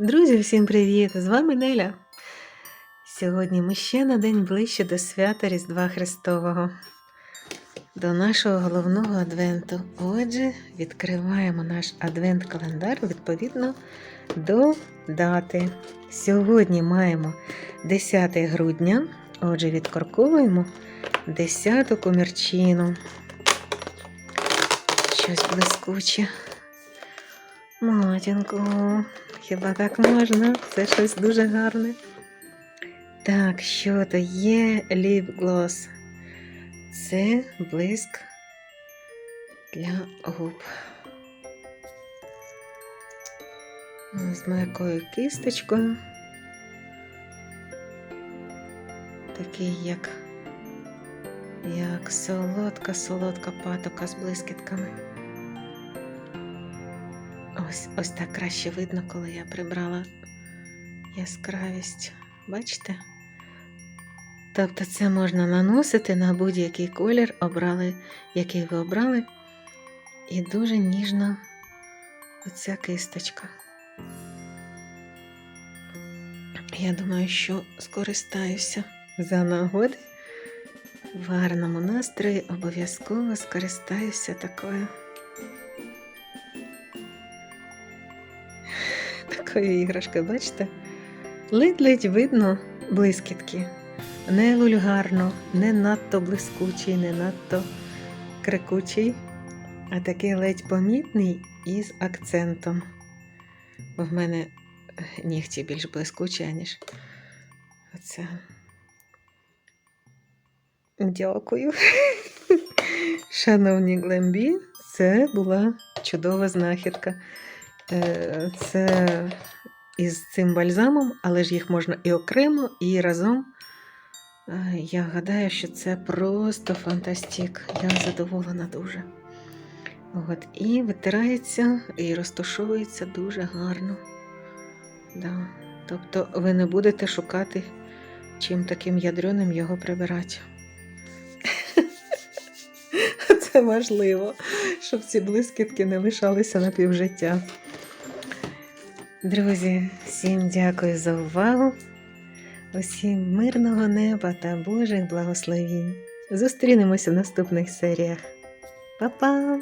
Друзі, всім привіт! З вами Неля. Сьогодні ми ще на день ближче до свята Різдва Христового, до нашого головного адвенту. Отже, відкриваємо наш адвент-календар відповідно до дати. Сьогодні маємо 10 грудня, отже, відкорковуємо 10 комірчину. Щось блискуче. Матінко, хіба так можна? Це щось дуже гарне. Так, що то є ліп-глос? Це блиск для губ. З м'якою кисточкою. Такий як, як солодка-солодка патока з блискітками. Ось, ось так краще видно, коли я прибрала яскравість. Бачите? Тобто це можна наносити на будь-який колір, обрали, який ви обрали. І дуже ніжна оця кисточка. Я думаю, що скористаюся за нагоди. В гарному настрої обов'язково скористаюся такою. Такою іграшкою, бачите? Ледь-ледь видно блискітки. Не вульгарно, не надто блискучий, не надто крикучий, а такий ледь помітний і з акцентом. Бо в мене нігті більш блискучі, ніж оце. Дякую. Шановні Глембі, це була чудова знахідка. Е, Це із цим бальзамом, але ж їх можна і окремо, і разом. Е, Я гадаю, що це просто фантастик. Я задоволена дуже. От, І витирається і розташовується дуже гарно. Да. Тобто ви не будете шукати, чим таким ядреним його прибирати. Це важливо, щоб ці блискітки не лишалися на півжиття. Друзі, всім дякую за увагу. Усім мирного неба та Божих благословінь. Зустрінемося в наступних серіях. Па-па!